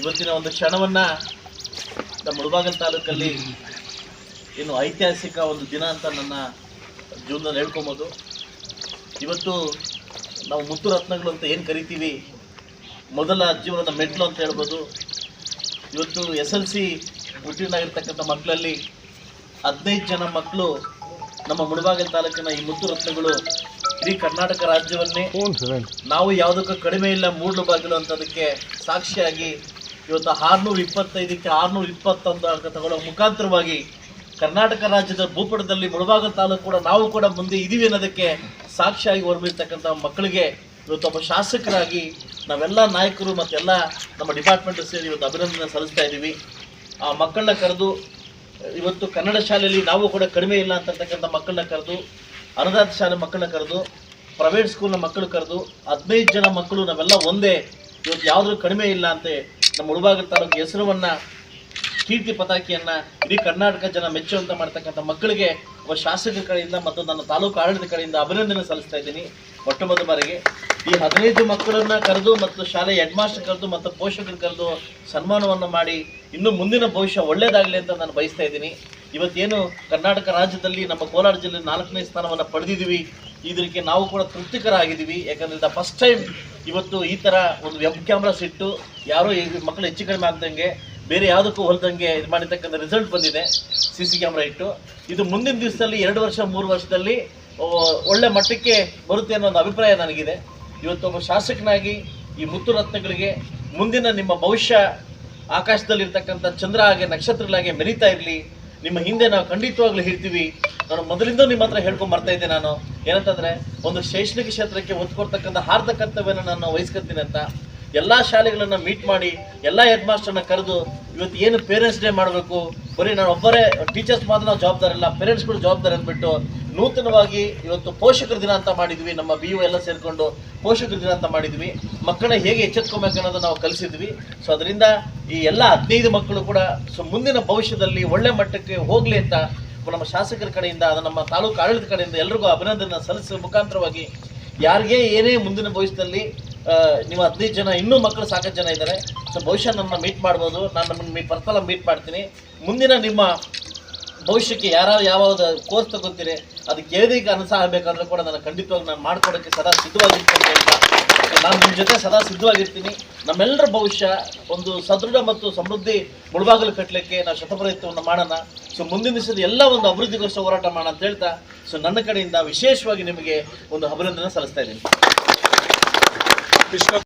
ಇವತ್ತಿನ ಒಂದು ಕ್ಷಣವನ್ನು ನಮ್ಮ ಮುಳಬಾಗಲ್ ತಾಲೂಕಲ್ಲಿ ಏನು ಐತಿಹಾಸಿಕ ಒಂದು ದಿನ ಅಂತ ನನ್ನ ಜೀವನದಲ್ಲಿ ಹೇಳ್ಕೊಬೋದು. ಇವತ್ತು ನಾವು ಮುತ್ತು ರತ್ನಗಳು ಅಂತ ಏನು ಕರಿತೀವಿ? ಮೊದಲ ಜೀವನದ ಮೆಟ್ಲು ಅಂತ ಹೇಳ್ಬೋದು. ಇವತ್ತು ಎಸ್ ಎಲ್ ಸಿ ಉತ್ತೀರ್ಣಾಗಿರ್ತಕ್ಕಂಥ ಮಕ್ಕಳಲ್ಲಿ ಹದಿನೈದು ಜನ ಮಕ್ಕಳು ನಮ್ಮ ಮುಳಬಾಗಲ್ ತಾಲೂಕಿನ ಈ ಮುತ್ತು ರತ್ನಗಳು ಇಡೀ ಕರ್ನಾಟಕ ರಾಜ್ಯವನ್ನೇ ನಾವು ಯಾವುದಕ್ಕೂ ಕಡಿಮೆ ಇಲ್ಲ ಮೂಡ್ಲು ಬಾಗಿಲು ಅಂತದಕ್ಕೆ ಸಾಕ್ಷಿಯಾಗಿ ಇವತ್ತು ಆರುನೂರ ಇಪ್ಪತ್ತೈದಕ್ಕೆ ಆರುನೂರ ಇಪ್ಪತ್ತೊಂದು ತಗೊಳ್ಳೋ ಮುಖಾಂತರವಾಗಿ ಕರ್ನಾಟಕ ರಾಜ್ಯದ ಭೂಪಟದಲ್ಲಿ ಮುಳಬಾಗ ತಾಲೂಕು ಕೂಡ ನಾವು ಕೂಡ ಮುಂದೆ ಇದೀವಿ ಅನ್ನೋದಕ್ಕೆ ಸಾಕ್ಷಿಯಾಗಿ ಹೊರಬಿರ್ತಕ್ಕಂಥ ಮಕ್ಕಳಿಗೆ ಇವತ್ತು ಒಬ್ಬ ಶಾಸಕರಾಗಿ ನಾವೆಲ್ಲ ನಾಯಕರು ಮತ್ತೆಲ್ಲ ನಮ್ಮ ಡಿಪಾರ್ಟ್ಮೆಂಟ್ ಸೇರಿ ಇವತ್ತು ಅಭಿನಂದನೆ ಸಲ್ಲಿಸ್ತಾ ಇದ್ದೀವಿ. ಆ ಮಕ್ಕಳನ್ನ ಕರೆದು ಇವತ್ತು ಕನ್ನಡ ಶಾಲೆಯಲ್ಲಿ ನಾವು ಕೂಡ ಕಡಿಮೆ ಇಲ್ಲ ಅಂತಕ್ಕಂಥ ಮಕ್ಕಳನ್ನ ಕರೆದು ಅನುದಾನ ಶಾಲೆ ಮಕ್ಕಳನ್ನ ಕರೆದು ಪ್ರೈವೇಟ್ ಸ್ಕೂಲ್ನ ಮಕ್ಕಳು ಕರೆದು, ಹದಿನೈದು ಜನ ಮಕ್ಕಳು ನಾವೆಲ್ಲ ಒಂದೇ, ಇವತ್ತು ಯಾವುದೂ ಕಡಿಮೆ ಇಲ್ಲ ಅಂತೆ ನಮ್ಮ ಮುಳಬಾಗಿಲು ತಾಲೂಕು ಹೆಸರನ್ನು ಕೀರ್ತಿ ಪತಾಕಿಯನ್ನು ಇಡೀ ಕರ್ನಾಟಕ ಜನ ಮೆಚ್ಚುವಂತ ಮಾಡ್ತಕ್ಕಂಥ ಮಕ್ಕಳಿಗೆ ಒಬ್ಬ ಶಾಸಕರ ಕಡೆಯಿಂದ ಮತ್ತು ನನ್ನ ತಾಲೂಕು ಆಡಳಿತ ಕಡೆಯಿಂದ ಅಭಿನಂದನೆ ಸಲ್ಲಿಸ್ತಾ ಇದ್ದೀನಿ. ಮೊಟ್ಟ ಮೊದಲ ಬಾರಿಗೆ ಈ ಹದಿನೈದು ಮಕ್ಕಳನ್ನ ಕರೆದು ಮತ್ತು ಶಾಲೆ ಹೆಡ್ ಮಾಸ್ಟರ್ ಕರೆದು ಮತ್ತು ಪೋಷಕರು ಕರೆದು ಸನ್ಮಾನವನ್ನು ಮಾಡಿ ಇನ್ನು ಮುಂದಿನ ಭವಿಷ್ಯ ಒಳ್ಳೇದಾಗಲಿ ಅಂತ ನಾನು ಬಯಸ್ತಾ ಇದ್ದೀನಿ. ಇವತ್ತೇನು ಕರ್ನಾಟಕ ರಾಜ್ಯದಲ್ಲಿ ನಮ್ಮ ಕೋಲಾರ ಜಿಲ್ಲೆ ನಾಲ್ಕನೇ ಸ್ಥಾನವನ್ನು ಪಡೆದಿದ್ದೀವಿ. ಇದಕ್ಕೆ ನಾವು ಕೂಡ ತೃಪ್ತಿಕರಾಗಿದ್ದೀವಿ. ಯಾಕಂದ್ರೆ ಫಸ್ಟ್ ಟೈಮ್ ಇವತ್ತು ಈ ಥರ ಒಂದು ವೆಬ್ ಕ್ಯಾಮ್ರಾಸ್ ಇಟ್ಟು ಯಾರೋ ಮಕ್ಕಳು ಹೆಚ್ಚು ಕಡಿಮೆ ಆಗ್ದಂಗೆ ಬೇರೆ ಯಾವುದಕ್ಕೂ ಹೊಲ್ದಂಗೆ ಇದು ಮಾಡಿರ್ತಕ್ಕಂಥ ರಿಸಲ್ಟ್ ಬಂದಿದೆ ಸಿ ಸಿ ಕ್ಯಾಮ್ರಾ ಇಟ್ಟು. ಇದು ಮುಂದಿನ ದಿವಸದಲ್ಲಿ ಎರಡು ವರ್ಷ, ಮೂರು ವರ್ಷದಲ್ಲಿ ಒಳ್ಳೆ ಮಟ್ಟಕ್ಕೆ ಬರುತ್ತೆ ಅನ್ನೋ ಒಂದು ಅಭಿಪ್ರಾಯ ನನಗಿದೆ. ಇವತ್ತು ಒಬ್ಬ ಶಾಸಕನಾಗಿ ಈ ಮುತ್ತು ರತ್ನಗಳಿಗೆ ಮುಂದಿನ ನಿಮ್ಮ ಭವಿಷ್ಯ ಆಕಾಶದಲ್ಲಿರ್ತಕ್ಕಂಥ ಚಂದ್ರ ಹಾಗೆ ನಕ್ಷತ್ರಗಳಾಗೆ ಮೆರೀತಾ ಇರಲಿ. ನಿಮ್ಮ ಹಿಂದೆ ನಾವು ಖಂಡಿತವಾಗ್ಲೂ ಹೇಳ್ತೀವಿ. ನಾನು ಮೊದಲಿಂದ ನಿಮ್ಮ ಹತ್ರ ಹೇಳ್ಕೊಂಡು ಬರ್ತಾ ಇದ್ದೆ ನಾನು. ಏನಂತಂದ್ರೆ, ಒಂದು ಶೈಕ್ಷಣಿಕ ಕ್ಷೇತ್ರಕ್ಕೆ ಒತ್ತು ಕೊಡ್ತಕ್ಕಂಥ ಹಾರ್ದ ಕರ್ತವ್ಯನ ನಾನು ವಹಿಸ್ಕೊತೀನಿ ಅಂತ. ಎಲ್ಲ ಶಾಲೆಗಳನ್ನ ಮೀಟ್ ಮಾಡಿ, ಎಲ್ಲ ಹೆಡ್ ಮಾಸ್ಟರ್ನ ಕರೆದು, ಇವತ್ತು ಏನು ಪೇರೆಂಟ್ಸ್ ಡೇ ಮಾಡಬೇಕು? ಬರೀ ನಾನು ಒಬ್ಬರೇ ಟೀಚರ್ಸ್ ಮಾತ್ರ ನಾವು ಜವಾಬ್ದಾರಿ ಇಲ್ಲ. ಪೇರೆಂಟ್ಸ್ಗಳು ಜವಾಬ್ದಾರಿ ಅಂದ್ಬಿಟ್ಟು ನೂತನವಾಗಿ ಇವತ್ತು ಪೋಷಕರ ದಿನ ಅಂತ ಮಾಡಿದ್ವಿ. ನಮ್ಮ ಬಿ ಎಲ್ಲ ಸೇರಿಕೊಂಡು ಪೋಷಕರ ದಿನ ಅಂತ ಮಾಡಿದ್ವಿ. ಮಕ್ಕಳನ್ನ ಹೇಗೆ ಎಚ್ಚೆತ್ಕೊಬೇಕು ಅನ್ನೋದು ನಾವು ಕಲಿಸಿದ್ವಿ. ಸೊ ಅದರಿಂದ ಈ ಎಲ್ಲ ಹದಿನೈದು ಮಕ್ಕಳು ಕೂಡ ಸೊ ಮುಂದಿನ ಭವಿಷ್ಯದಲ್ಲಿ ಒಳ್ಳೆ ಮಟ್ಟಕ್ಕೆ ಹೋಗಲಿ ಅಂತ ನಮ್ಮ ಶಾಸಕರ ಕಡೆಯಿಂದ, ಅದು ನಮ್ಮ ತಾಲೂಕು ಆಡಳಿತ ಕಡೆಯಿಂದ ಎಲ್ರಿಗೂ ಅಭಿನಂದನೆ ಸಲ್ಲಿಸುವ ಮುಖಾಂತರವಾಗಿ ಯಾರಿಗೆ ಏನೇ ಮುಂದಿನ ಭವಿಷ್ಯದಲ್ಲಿ ನೀವು ಹದಿನೈದು ಜನ, ಇನ್ನೂ ಮಕ್ಕಳು ಸಾಕಷ್ಟು ಜನ ಇದ್ದಾರೆ. ಸೊ ಬಹುಶಃ ನನ್ನ ಮೀಟ್ ಮಾಡ್ಬೋದು. ನಾನು ನಮ್ಮನ್ನು ಮೀ ಪರ್ಸನಲ್ ಮೀಟ್ ಮಾಡ್ತೀನಿ. ಮುಂದಿನ ನಿಮ್ಮ ಭವಿಷ್ಯಕ್ಕೆ ಯಾರು ಯಾವ ಕೋರ್ಸ್ ತಗೋತೀರಿ ಅದಕ್ಕೆ ಯಾವುದಕ್ಕೆ ಅನುಸಾರ ಆಗಬೇಕಾದ್ರೂ ಕೂಡ ನಾನು ಖಂಡಿತವಾಗಿ ನಾನು ಮಾಡ್ಕೊಡೋಕ್ಕೆ ಸದಾ ಸಿದ್ಧವಾಗಿರ್ತೀನಿ ನಾನು ನಿಮ್ಮ ಜೊತೆ ಸದಾ ಸಿದ್ಧವಾಗಿರ್ತೀನಿ. ನಮ್ಮೆಲ್ಲರ ಭವಿಷ್ಯ ಒಂದು ಸದೃಢ ಮತ್ತು ಸಮೃದ್ಧಿ ಮುಳುಬಾಗಲು ಕಟ್ಟಲಿಕ್ಕೆ ನಾವು ಶತಪ್ರಯತ್ನವನ್ನು ಮಾಡೋಣ. ಸೊ ಮುಂದಿನ ದಿವಸದ ಎಲ್ಲ ಒಂದು ಅಭಿವೃದ್ಧಿಗೋಸ್ಕರ ಹೋರಾಟ ಮಾಡೋಣ ಅಂತ ಹೇಳ್ತಾ ಸೊ ನನ್ನ ಕಡೆಯಿಂದ ವಿಶೇಷವಾಗಿ ನಿಮಗೆ ಒಂದು ಅಭಿನಂದನೆ ಸಲ್ಲಿಸ್ತಾ ಇದ್ದೀನಿ.